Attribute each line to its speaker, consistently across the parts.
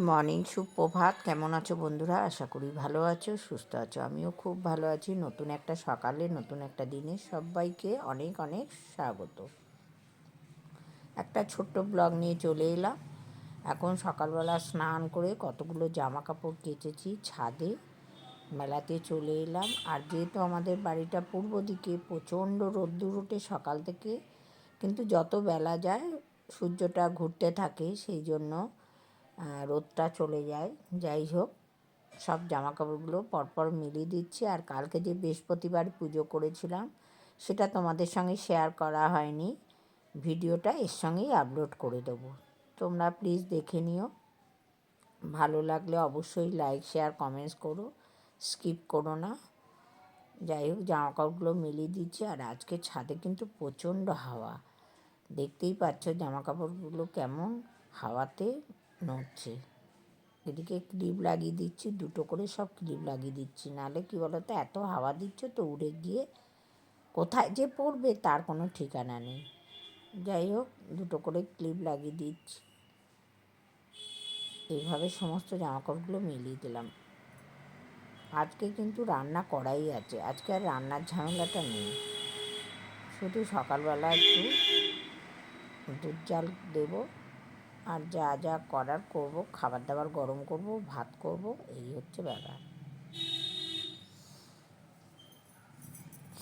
Speaker 1: Morning সুপ্রভাত কেমন আছো বন্ধুরা? আশা করি ভালো আছো, সুস্থ আছো। আমিও খুব ভালো আছি। নতুন একটা সকালে, নতুন একটা দিনে সবাইকে অনেক অনেক স্বাগত। একটা ছোট্ট ব্লগ নিয়ে চলে এলাম। এখন সকালবেলা স্নান করে কতগুলো জামা কাপড় কেচেছি ছাদে। মেলাতে চলে এলাম। আর যেহেতু আমাদের বাড়িটা পূর্ব দিকে, প্রচণ্ড রোদ্দুর ওঠে সকাল থেকে, কিন্তু যত বেলা যায়, সূর্যটা ঘুরতে থাকে, সেই জন্য রোদটা চলে যায়। যাই হোক, সব জামা কাপড়গুলো পরপর মিলিয়ে দিচ্ছি। আর কালকে যে বৃহস্পতিবার পুজো করেছিলাম, সেটা তোমাদের সঙ্গে শেয়ার করা হয়নি। ভিডিওটা এর সঙ্গেই আপলোড করে দেবো। তোমরা প্লিজ দেখে নিও। ভালো লাগলে অবশ্যই লাইক শেয়ার কমেন্টস করো। স্কিপ করো না। যাই হোক জামা কাপড়গুলো মিলিয়ে দিচ্ছি। আর আজকে ছাদে কিন্তু প্রচণ্ড হাওয়া। দেখতেই পাচ্ছ জামা কাপড়গুলো কেমন হাওয়াতে নড়ছে। এদিকে ক্লিপ লাগিয়ে দিচ্ছি, দুটো করে সব ক্লিপ লাগিয়ে দিচ্ছি। নাহলে কী তো এত হাওয়া দিচ্ছ তো উড়ে গিয়ে কোথায় যে পড়বে তার কোনো ঠিকানা নেই। যাই হোক, দুটো করে ক্লিপ লাগিয়ে দিচ্ছি। এইভাবে সমস্ত জামাকাপড়গুলো মিলিয়ে দিলাম। আজকে কিন্তু রান্না করাই আছে, আজকে আর রান্নার ঝামেলাটা নেই। শুধু সকালবেলা একটু দুধ জাল দেবো আর যা যা করার করব, খাবার দাবার গরম করব, ভাত করব, এই হচ্ছে ব্যাপার।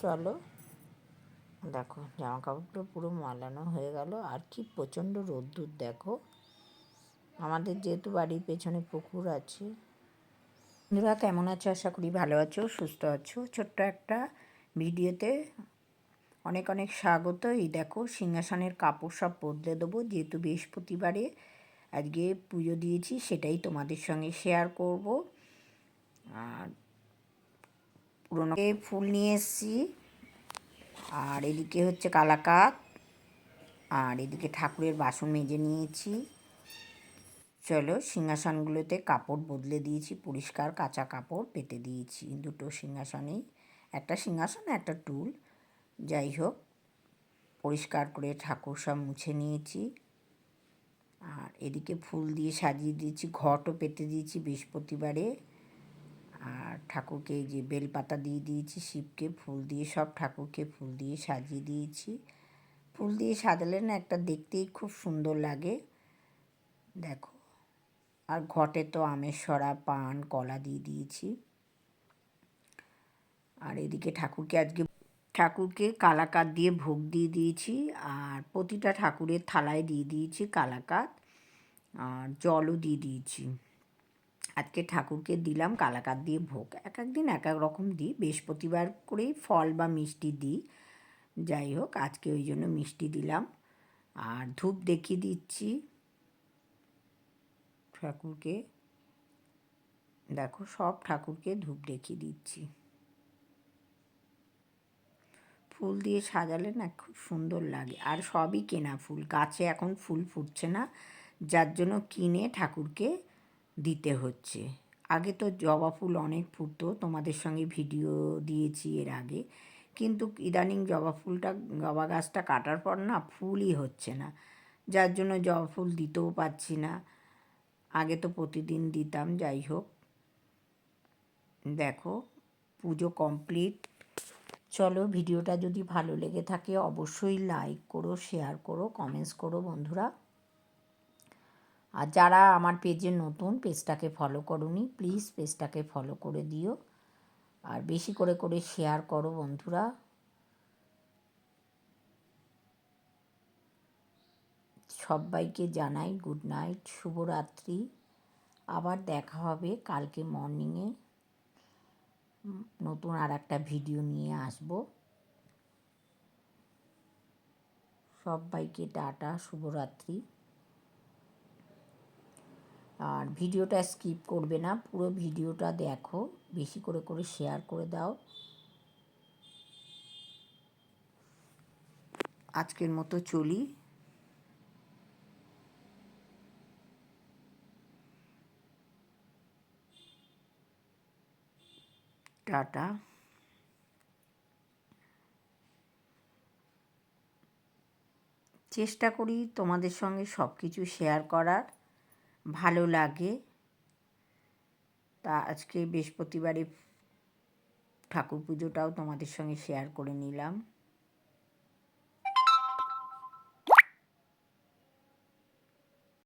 Speaker 1: চলো, দেখো জামা কাপড়গুলো পুরো মালানো হয়ে গেল। আর কি প্রচণ্ড রোদ্দুর, দেখো। আমাদের যেহেতু বাড়ির পেছনে পুকুর আছে। বন্ধুরা, কেমন আছো? আশা করি ভালো আছো, সুস্থ আছো। ছোট্ট একটা ভিডিওতে অনেক অনেক স্বাগত এই দেখো, সিংহাসনের কাপড় সব বদলে দেবো। যেহেতু বৃহস্পতিবারে আজকে পুজো দিয়েছি, সেটাই তোমাদের সঙ্গে শেয়ার করব। আর পুরোনো ফুল নিয়ে এসেছি। আর এদিকে হচ্ছে কালাকাত। আর এদিকে ঠাকুরের বাসন মেজে নিয়েছি। চলো, সিংহাসনগুলোতে কাপড় বদলে দিয়েছি, পরিষ্কার কাঁচা কাপড় পেতে দিয়েছি। দুটো সিংহাসনেই, একটা সিংহাসন, একটা টুল। যাই হোক, পরিষ্কার করে ঠাকুর সব মুছে নিয়েছি। আর এদিকে ফুল দিয়ে সাজিয়ে দিয়েছি, ঘটও পেতে দিয়েছি বৃহস্পতিবারে। আর ঠাকুরকে যে বেলপাতা দিয়ে দিয়েছি, শিবকে ফুল দিয়ে, সব ঠাকুরকে ফুল দিয়ে সাজিয়ে দিয়েছি। ফুল দিয়ে সাজালে না একটা দেখতেই খুব সুন্দর লাগে। দেখো, আর ঘটে তো আমের সরা, পান, কলা দিয়ে দিয়েছি। আর এদিকে ঠাকুরকে আজকে ঠাকুরকে কালাকাত দিয়ে ভোগ দিয়ে দিয়েছি আর প্রতিটা ঠাকুরের থালায় দিয়ে দিয়েছি কালাকাত আর জলও দিয়ে দিয়েছি। আজকে ঠাকুরকে দিলাম কালাকাত দিয়ে ভোগ। এক একদিন এক এক রকম দিই। বৃহস্পতিবার করেই ফল বা মিষ্টি দিই। যাই হোক, আজকে ওই জন্য মিষ্টি দিলাম। আর ধূপ দেখিয়ে দিচ্ছি ঠাকুরকে। দেখো, সব ঠাকুরকে ধূপ দেখিয়ে দিচ্ছি। ফুল দিয়ে সাজালে না খুব সুন্দর লাগে। আর সবই কেনা ফুল। গাছে এখন ফুল ফুটছে না, যার জন্য কিনে ঠাকুরকে দিতে হচ্ছে। আগে তো জবা ফুল অনেক ফুটতো, তোমাদের সঙ্গে ভিডিও দিয়েছি এর আগে। কিন্তু ইদানিং জবা ফুলটা, জবা গাছটা কাটার পর না ফুলই হচ্ছে না। যার জন্য জবা ফুল দিতেও পারছি না। আগে তো প্রতিদিন দিতাম, যাই হোক। দেখো, পুজো কমপ্লিট। চলো ভিডিওটা যদি ভালো লেগে থাকে অবশ্যই লাইক করো শেয়ার করো কমেন্টস করো বন্ধুরা। আর যারা আমার পেজে নতুন পেজটাকে ফলো করোনি প্লিজ পেজটাকে ফলো করে দিও। আর বেশি করে করে শেয়ার করো বন্ধুরা। সবাইকে জানাই গুড নাইট শুভরাত্রি। আবার দেখা হবে কালকে মর্নিংয়ে নতুন আর একটা ভিডিও নিয়ে আসব। সবাইকে টাটা, শুভরাত্রি। আর ভিডিওটা স্কিপ করবে না, পুরো ভিডিওটা দেখো, বেশি করে করে শেয়ার করে দাও। আজকের মতো চলি। টাটা। চেষ্টা করি তোমাদের সঙ্গে সব কিছু শেয়ার করার। ভালো লাগে। তা আজকে বৃহস্পতিবারে ঠাকুর পুজোটাও তোমাদের সঙ্গে শেয়ার করে নিলাম।